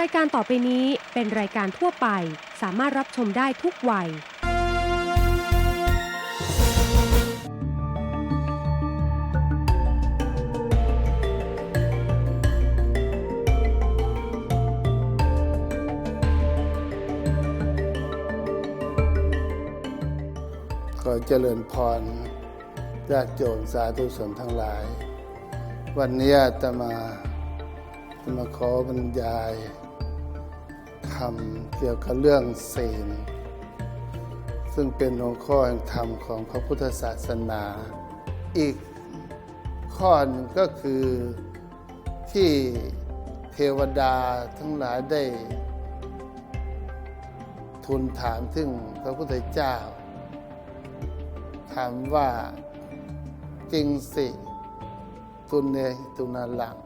รายการต่อไปนี้เป็นรายการทั่วไป สามารถรับชมได้ทุกวัย ขอเจริญพรญาติโยมสาธุชนทั้งหลาย วันนี้จะมาจะมาขอบรรยาย รรมเกี่ยวกับเรื่องศีลซึ่งเป็นหัวข้อแห่งธรรมของพระพุทธศาสนา อีกข้อหนึ่งก็คือที่เทวดาทั้งหลายได้ทูลถามถึงพระพุทธเจ้า ถามว่าจริงสิตุนเนตุนาหลัง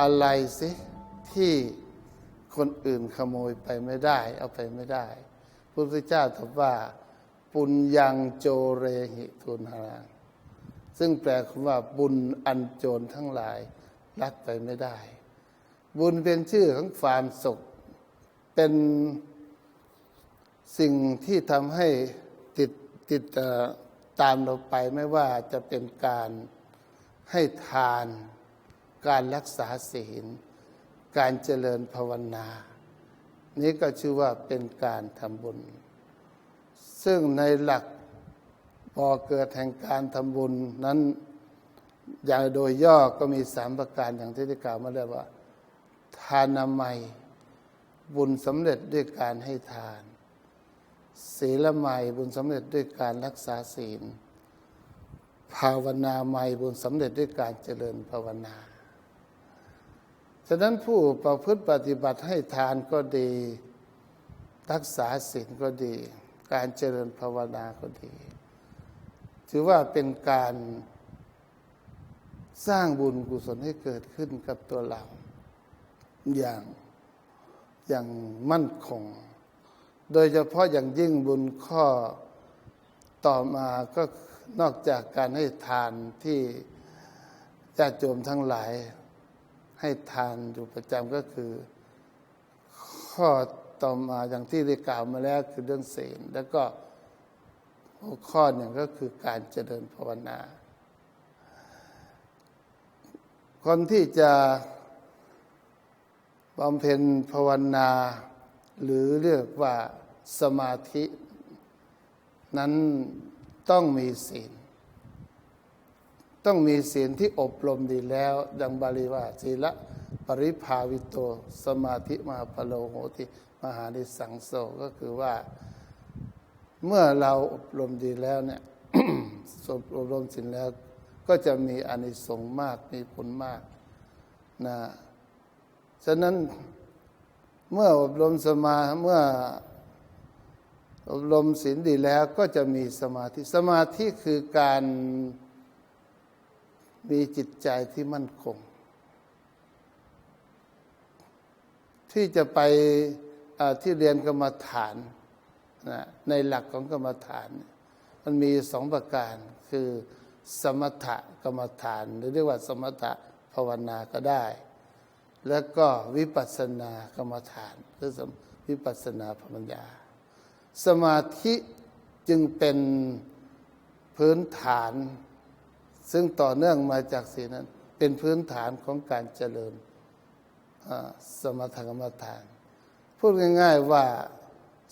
อะไรสิที่ คนอื่นขโมยไปไม่ได้ เอาไปไม่ได้พระพุทธเจ้าตรัสว่า ปุญญังโจเรหิทุนาลังซึ่งแปลคำว่าบุญอันโจรทั้งหลายลักไปไม่ได้ บุญเป็นชื่อของความสุข เป็นสิ่งที่ทำให้ติดติดตามเราไปไม่ว่าจะเป็นการให้ทาน การรักษาศีล การเจริญภาวนา นี้ก็ชื่อว่าเป็นการทำบุญ ซึ่งในหลักบ่อเกิดแห่งการทำบุญนั้นอย่างโดยย่อก็มีสามประการอย่างที่ได้กล่าวมาแล้วว่า ทานามัย บุญสำเร็จด้วยการให้ทาน ศีลใหม่บุญสำเร็จด้วยการรักษาศีล ภาวนาใหม่บุญสำเร็จด้วยการเจริญภาวนา ฉะนั้นผู้ประพฤติปฏิบัติให้ทานก็ดี รักษาศีลก็ดี การเจริญภาวนาก็ดี ถือว่าเป็นการสร้างบุญกุศลให้เกิดขึ้นกับตัวเรา อย่างอย่างมั่นคง โดยเฉพาะอย่างยิ่งบุญข้อต่อมาก็นอกจากการให้ทานที่ญาติโยมทั้งหลาย ให้ทานอยู่ประจำก็คือ ข้อต่อมาอย่างที่ได้กล่าวมาแล้วคือเรื่องศีลแล้วก็หัวข้อหนึ่งก็คือการเจริญภาวนา คนที่จะบำเพ็ญภาวนา หรือเรียกว่าสมาธิ นั้นต้องมีศีล ต้องมีศีลที่อบรมดีแล้ว ดังบาลีว่าศีละปริภาวิโต สมาธิมาพโลโหติ มหานิสังโสก็คือว่า เมื่อเราอบรมดีแล้วเนี่ยอบรมศีลแล้วก็จะมีอานิสงส์มากมีผลมากนะฉะนั้นเมื่ออบรมสมาเมื่ออบรมศีลดีแล้วก็จะมีสมาธิ สมาธิคือการ มีจิตใจที่มั่นคง ที่จะไปที่เรียนกรรมฐานนะในหลักของกรรมฐาน มันมีสองประการคือสมถกรรมฐาน หรือเรียกว่าสมถภาวนาก็ได้ แล้วก็วิปัสสนากรรมฐานหรือวิปัสสนาปัญญาสมาธิจึงเป็นพื้นฐาน ซึ่งต่อเนื่องมาจากสีนั้น เป็นพื้นฐานของการเจริญสมถกรรมฐาน พูดง่าย ๆว่า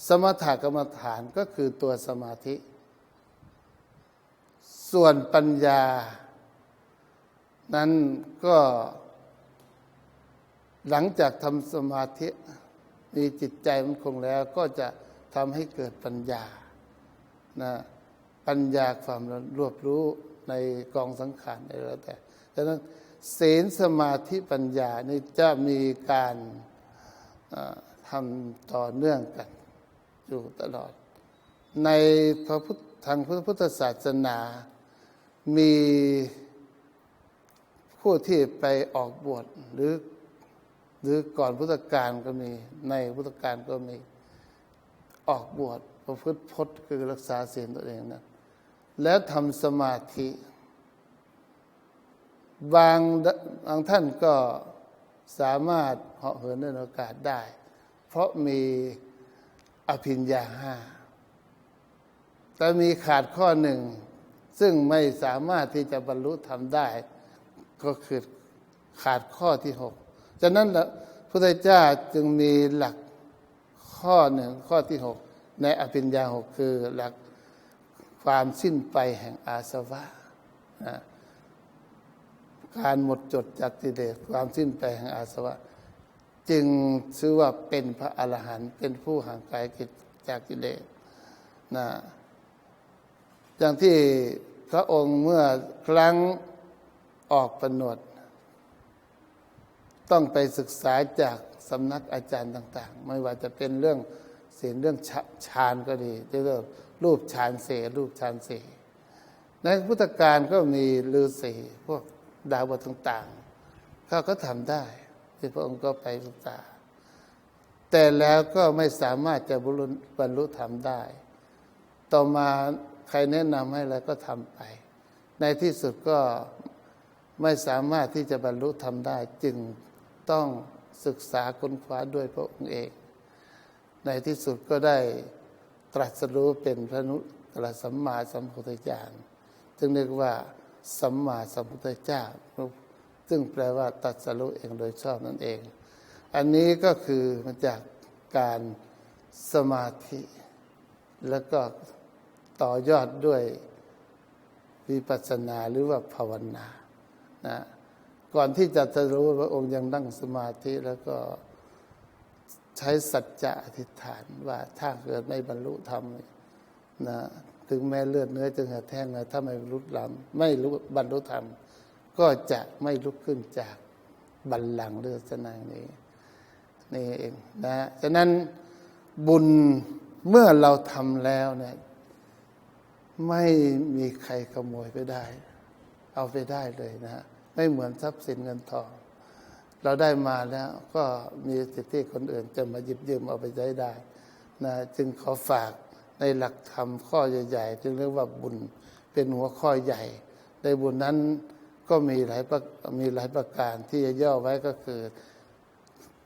สมถกรรมฐานก็คือตัวสมาธิ ส่วนปัญญา นั้นก็หลังจากทำสมาธิมีจิตใจมันคงแล้วก็จะทำให้เกิดปัญญานะปัญญาความรวบรู้ ในกองสังขารอะไรแล้วแต่ดังนั้นศีลสมาธิปัญญานี่จะมีการทำต่อเนื่องกัน อยู่ตลอด ในพระพุทธทางพระพุทธศาสนา มีผู้ที่ไปออกบวชหรือหรือก่อนพุทธกาลก็มี ในพุทธกาลก็มีออกบวชประพฤติพจน์คือรักษาศีลตัวเองนะ แล้วทำสมาธิ บางบางท่านก็สามารถเหาะเหินเดินอากาศได้ เพราะมีอภิญญาห้า แต่มีขาดข้อหนึ่ง ซึ่งไม่สามารถที่จะบรรลุทำได้ ก็คือขาดข้อที่หกฉะนั้นพระพุทธเจ้าจึงมีหลักข้อหนึ่งข้อที่หกในอภิญญาหกคือหลัก ความสิ้นไปแห่งอาสวะนะการหมดจดจากกิเลสความสิ้นไปแห่งอาสวะ จึงชื่อว่าเป็นพระอรหันต์เป็นผู้ห่างไกลจากกิเลสนะอย่างที่พระองค์เมื่อครั้งออกประนวด ต้องไปศึกษาจากสำนักอาจารย์ต่าง ๆ ไม่ว่าจะเป็นเรื่อง ศีลเรื่องฌานก็ดีเรื่องรูปฌานเสรูปฌานเสในพุทธการก็มีฤาษีพวกดาวบทต่างๆเขาก็ทำได้ที่พระองค์ก็ไปศึกษา แต่แล้วก็ไม่สามารถจะบรรลุธรรมได้ ต่อมาใครแนะนำให้อะไรก็ทำไป ในที่สุดก็ไม่สามารถที่จะบรรลุธรรมได้ จึงต้องศึกษาค้นคว้าด้วยพระองค์เอง ในที่สุดก็ได้ตรัสรู้เป็นพระนุตรสัมมาสัมพุทธเจ้าจึงเรียกว่าสัมมาสัมพุทธเจ้า ซึ่งแปลว่าตรัสรู้เองโดยชอบนั่นเอง อันนี้ก็คือมาจากการสมาธิ แล้วก็ต่อยอดด้วยวิปัสสนาหรือว่าภาวนานะก่อนที่จะตรัสรู้พระองค์ยังนั่งสมาธิแล้วก็ ใช้สัจจะอธิษฐานว่าถ้าเกิดไม่บรรลุธรรมนะถึงแม้เลือดเนื้อจะเหือดแห้งนะถ้าไม่บรรลุธรรมไม่รู้บรรลุธรรม ก็จะไม่ลุกขึ้นจากบัลลังก์เลือดสนางนี้นี่เองนะฉะนั้นบุญเมื่อเราทำแล้วเนี่ยไม่มีใครขโมยไปได้ เอาไปได้เลยนะฮะไม่เหมือนทรัพย์สินเงินทอง เราได้มาแล้วก็มีสิทธิคนอื่นจะมาหยิบยืมเอาไปใช้ได้นะจึงขอฝากในหลักธรรมข้อใหญ่ๆจึงเรียกว่าบุญเป็นหัวข้อใหญ่ ในบุญนั้นก็มีหลายมีหลายประการที่จะย่อไว้ก็คือ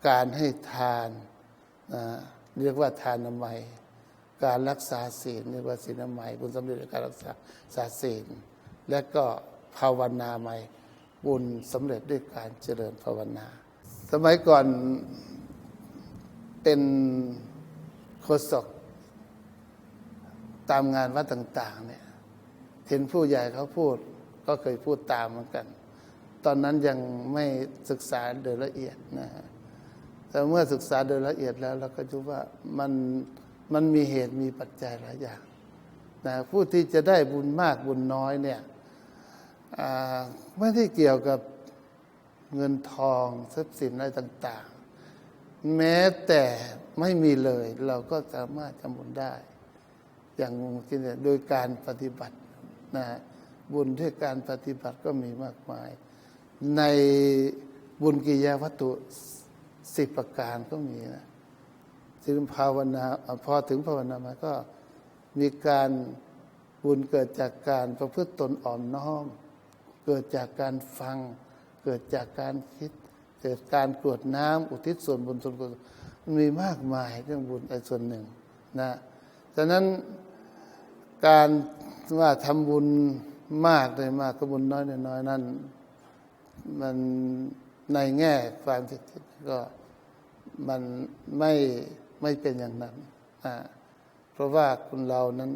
การให้ทานนะเรียกว่าทานนามัย การรักษาศีลเรียกว่าศีลนามัยบุญสำเร็จการรักษาศีลและก็ภาวนาใหม่ บุญสำเร็จด้วยการเจริญภาวนา สมัยก่อนเป็นโฆษกตามงานวัดต่าง ๆ เนี่ย เห็นผู้ใหญ่เขาพูด ก็เคยพูดตามเหมือนกัน ตอนนั้นยังไม่ศึกษาโดยละเอียดนะฮะแต่เมื่อศึกษาโดยละเอียดแล้วเราก็รู้ว่ามันมันมีเหตุมีปัจจัยหลายอย่างนะผู้ที่จะได้บุญมากบุญน้อยเนี่ย ไม่ได้เกี่ยวกับเงินทองทรัพย์สินอะไรต่าง ๆ แม้แต่ไม่มีเลย เราก็สามารถทำบุญได้ อย่างที่เนี่ยโดยการปฏิบัตินะบุญด้วยการปฏิบัติก็มีมากมาย ในบุญกิยาวัตถุสิบประการก็มีนะถึงภาวนาพอถึงภาวนามาก็มีการบุญเกิดจากการประพฤติตนอ่อนน้อม เกิดจากการฟัง เกิดจากการคิด เกิดการกรวดน้ำอุทิศส่วนบุญส่วนกุศลมีมากมายเรื่องบุญไอ้ส่วนหนึ่งนะฉะนั้นการว่าทำบุญมากเลยมากก็บุญน้อยน้อยนั้นมันในแง่ความคิดก็มันไม่ไม่เป็นอย่างนั้นนะเพราะว่าคุณเรานั้น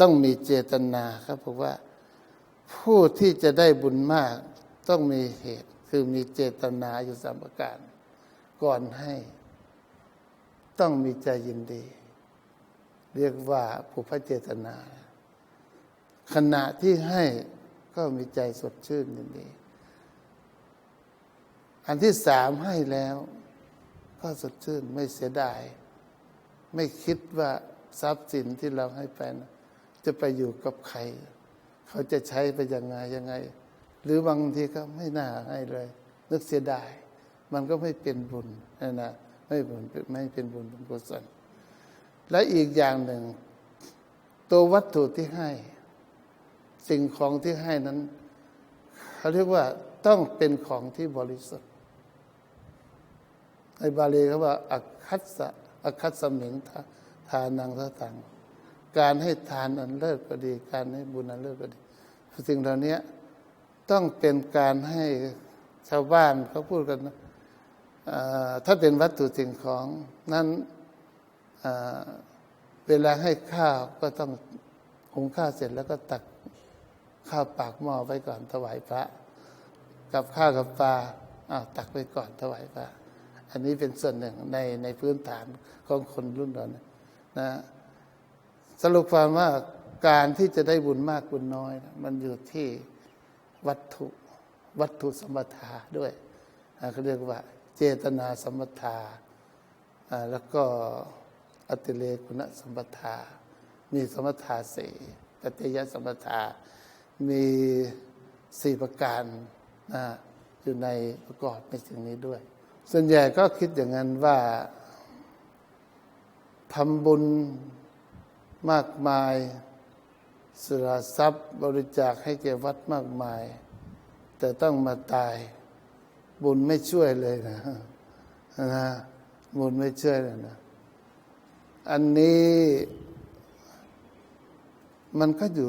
ต้องมีเจตนาครับเพราะว่า ผู้ที่จะได้บุญมากต้องมีเหตุคือมีเจตนาอยู่สามประการ ก่อนให้ ต้องมีใจยินดี เรียกว่าผู้พระเจตนา ขณะที่ให้ก็มีใจสดชื่นยินดี อันที่สามให้แล้ว ก็สดชื่นไม่เสียดาย ไม่คิดว่าทรัพย์สินที่เราให้ไปนะจะไปอยู่กับใคร เขาจะใช้ไปยังไงยังไง หรือบางทีก็ไม่น่าให้เลย นึกเสียดาย มันก็ไม่เป็นบุญนะนะไม่บุญไม่เป็นบุญเป็นกุศลและอีกอย่างหนึ่ง ตัววัตถุที่ให้ สิ่งของที่ให้นั้นเขาเรียกว่าต้องเป็นของที่บริสุทธิ์ในบาลีเขาว่า อคัสสะอคัสสมิงทานังทตัง การให้ทานอันเลิศก็ดี การให้บุญอันเลิศก็ดีสิ่งเหล่านี้ต้องเป็นการให้ชาวบ้านเขาพูดกันถ้าเป็นวัตถุสิ่งของนั้นเวลาให้ข้าวก็ต้องหุงข้าวเสร็จแล้วก็ตักข้าวปากหม้อไว้ก่อนถวายพระ กับข้าวกับปลาอ้าวตักไว้ก่อนถวายพระ อันนี้เป็นส่วนหนึ่งในในพื้นฐานของคนรุ่นเรานะนะ สรุปความว่าการที่จะได้บุญมากบุญน้อย มันอยู่ที่วัตถุวัตถุสมบัติด้วยเขาเรียกว่า เจตนาสมบัติอ่าแล้วก็อติเลกุณสมบัติมีสมบัติสี่ปัจจยสมบัติมีสี่ประการนะอยู่ในประกอบในสิ่งนี้ด้วย ส่วนใหญ่ก็คิดอย่างนั้นว่าทำบุญ มากมายสละทรัพย์บริจาคให้แก่วัดมากมาย แต่ต้องมาตาย บุญไม่ช่วยเลยนะนะบุญไม่ช่วยเลยนะ อันนี้มันก็อยู่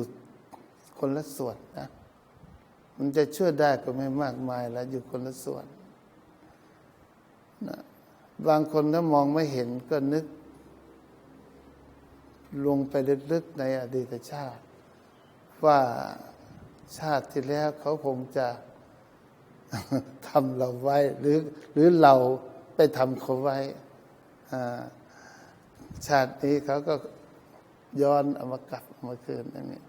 คนละส่วนนะ มันจะช่วยได้ก็ไม่มากมายแล้วอยู่คนละส่วนนะบางคนถ้ามองไม่เห็นก็นึก ลงไปลึกๆในอดีตชาติ ว่าชาติที่แล้วเขาคงจะทำเราไว้ หรือหรือเราไปทำเขาไว้ ชาตินี้เขาก็ย้อนเอามากลับเอามาคืนอย่างนี้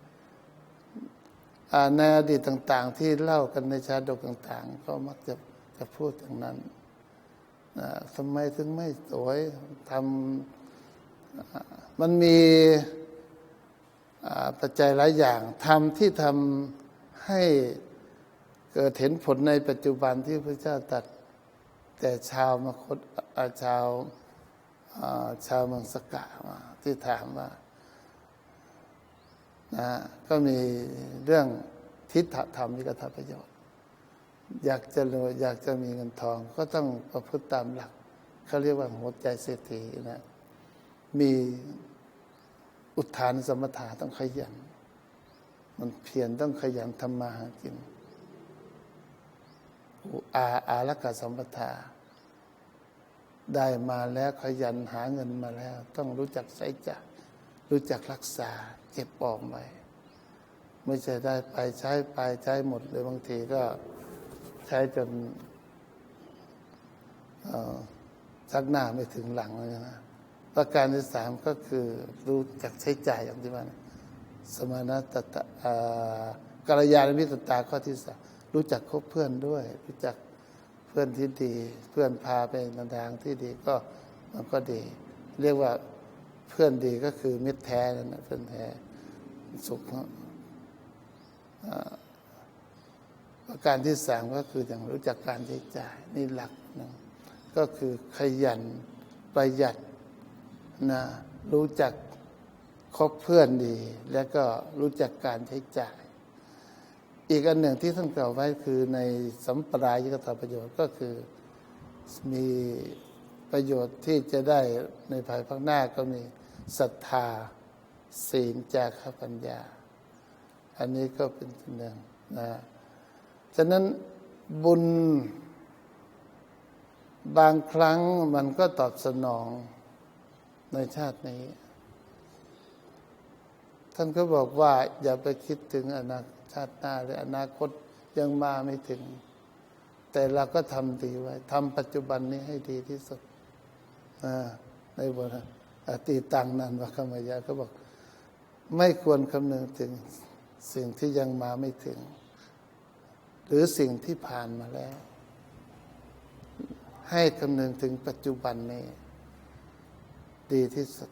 อ่ในอดีตต่าง ๆ ที่เล่ากันในชาดกต่าง ๆ ก็มักจะจะพูดอย่างนั้นทำไมถึงไม่สวยทำ มันมีปัจจัยหลายอย่างทำที่ทำให้เกิดเห็นผลในปัจจุบันที่พระเจ้าตรัด แต่ชาวมคตาชาวาชาวเมืองสกะมาที่ถามว่านะก็มีเรื่องทิฏฐธรรมที่กระทำประโยชน์ อยากจะรวยอยากจะมีเงินทอง ก็ต้องประพฤติตามหลักเขาเรียกว่าหัวใจเศรษฐีนะมี อุทานสมถะต้องขยัน มันเพียรต้องขยันทำมาหากินอาอารักษสมปทา ได้มาแล้วขยันหาเงินมาแล้ว ต้องรู้จักใช้จ่ายรู้จักรักษาเก็บออมไว้ไม่ใช่ได้ไปใช้ไปใช้หมดเลยบางทีก็ใช้จนเอ่อชักหน้าไม่ถึงหลังเลยนะ ประการที่สามก็คือรู้จักใช้จ่ายอย่างที่ว่าสมานะตตะอ่ากัลยาณมิตรตาข้อที่สามรู้จักคบเพื่อนด้วย รู้จักเพื่อนที่ดี เพื่อนพาไปในทางที่ดีก็มันก็ดี เรียกว่าเพื่อนดีก็คือมิตรแท้นั่นนะเพื่อนแท้สุขประการที่สามก็คืออย่างรู้จักการใช้จ่ายนี่หลักหนึ่งก็คือขยันประหยัด นะรู้จักคบเพื่อนดี แล้วก็รู้จักการใช้จ่าย อีกอันหนึ่งที่ท่านกล่าวไว้คือในสัมปรายกถาประโยชน์ก็คือมีประโยชน์ที่จะได้ในภายภาคหน้าก็มีศรัทธาศีลจาคปัญญา อันนี้ก็เป็นส่วนหนึ่งนะฉะนั้นบุญบางครั้งมันก็ตอบสนอง ในชาตินี้ ท่านก็บอกว่า อย่าไปคิดถึงอนาชาติหน้าหรืออนาคตยังมาไม่ถึง แต่เราก็ทำดีไว้ทำปัจจุบันนี้ให้ดีที่สุดในบทอติตังนันวคมายาก็บอก ไม่ควรคำนึงถึงสิ่งที่ยังมาไม่ถึง หรือสิ่งที่ผ่านมาแล้ว ให้คำนึงถึงปัจจุบันนี้ ดีที่สุด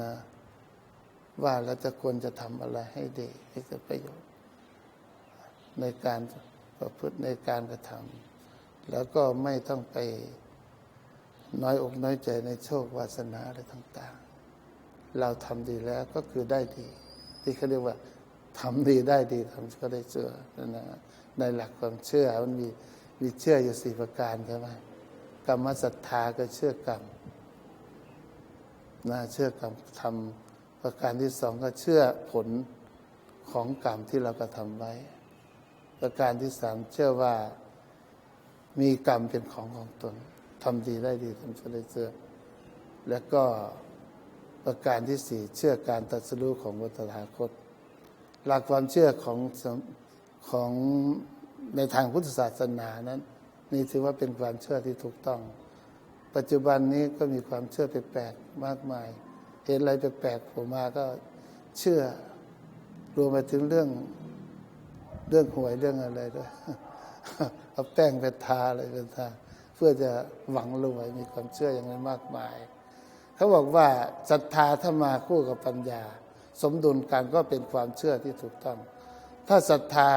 นะว่าเราจะควรจะทำอะไรให้ดีให้เกิดประโยชน์ ในการประพฤติในการกระทำแล้วก็ไม่ต้องไปน้อยอกน้อยใจในโชควาสนาอะไรต่าง ๆ เราทำดีแล้วก็คือได้ดี ที่เขาเรียกว่าทำดีได้ดีทำก็ได้เชื่อนะในหลักความเชื่อมันมีมีเชื่ออยู่สี่ประการใช่ไหมกรรมศรัทธาก็เชื่อกรรม นะเชื่อกรรมทำประการที่สองก็เชื่อผลของกรรมที่เรากระทำไว้ ประการที่สามเชื่อว่ามีกรรมเป็นของของตนทำดีได้ดีทำชั่วได้ชั่วแล้วก็ประการที่สี่เชื่อการตรัสรู้ของวัตถาคต หลักความเชื่อของของในทางพุทธศาสนานั้น นี่ถือว่าเป็นความเชื่อที่ถูกต้อง ปัจจุบันนี้ก็มีความเชื่อแปลกๆมากมาย เห็นอะไรแปลกๆผมมาก็เชื่อ รวมไปถึงเรื่องเรื่องหวยเรื่องอะไรด้วยเอาแป้งไปทาอะไรไปทาเพื่อจะหวังรวยมีความเชื่ออย่างนั้นมากมาย เขาบอกว่าศรัทธาถ้ามาคู่กับปัญญา สมดุลกันก็เป็นความเชื่อที่ถูกต้อง ถ้าศรัทธา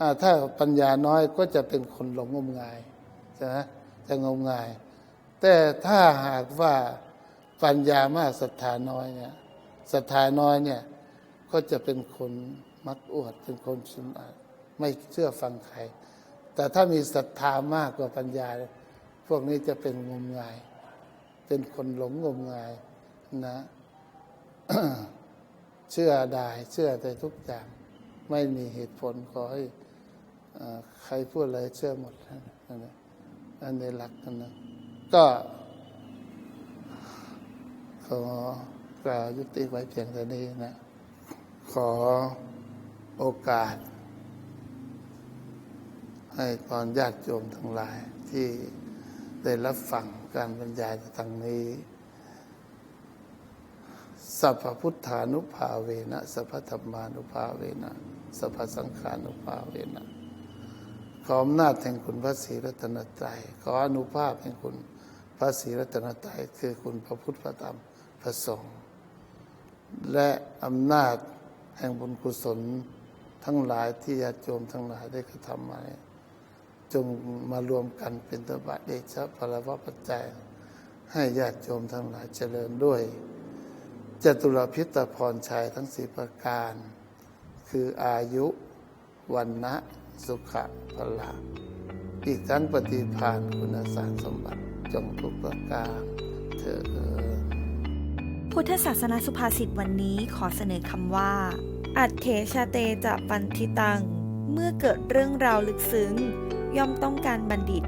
อ่าถ้าปัญญาน้อยก็จะเป็นคนหลงงมงายใช่ไหมจะงมงาย แต่ถ้าหากว่าปัญญามากศรัทธาน้อยเนี่ยศรัทธาน้อยเนี่ยก็จะเป็นคนมักอวดเป็นคนชุนอาไม่เชื่อฟังใคร แต่ถ้ามีศรัทธามากกว่าปัญญา พวกนี้จะเป็นงมงาย เป็นคนหลงงมงายนะเชื่อได้เชื่อแต่ทุกอย่าง ไม่มีเหตุผลขอให้ใครพูดอะไรเชื่อหมดอันนี้อันนี้หลักกันนะ ก็ขอกล่าวยุติไว้เพียงเท่านี้นะ ขอโอกาส ให้พรญาติโยมทั้งหลายที่ได้รับฟังการบรรยายทางนี้สัพพพุทธานุภาเวนะสัพพธรรมานุภาเวนะสัพพสังขานุภาเวนะขออำนาจแห่งคุณพระศรีรัตนตรัยขออนุภาพแห่งคุณ พระศรีรัตนตรัยคือคุณพระพุทธพระธรรมพระสงฆ์และอำนาจแห่งบุญกุศลทั้งหลายที่ญาติโยมทั้งหลายได้กระทำมา จงมารวมกันเป็นตบะเดชะพลวะปัจจัย ให้ญาติโยมทั้งหลายเจริญด้วยจตุรพิตรพรชัยทั้งสี่ประการ คืออายุวันนะสุขะพละอีกทั้งปฏิภาณคุณสารสมบัติ จงทุกประการเธอพุทธศาสนาสุภาษิตวันนี้ขอเสนอคำว่า อัตเถชาเตจะปันทิตัง เมื่อเกิดเรื่องราวลึกซึ้ง ย่อมต้องการบัณฑิต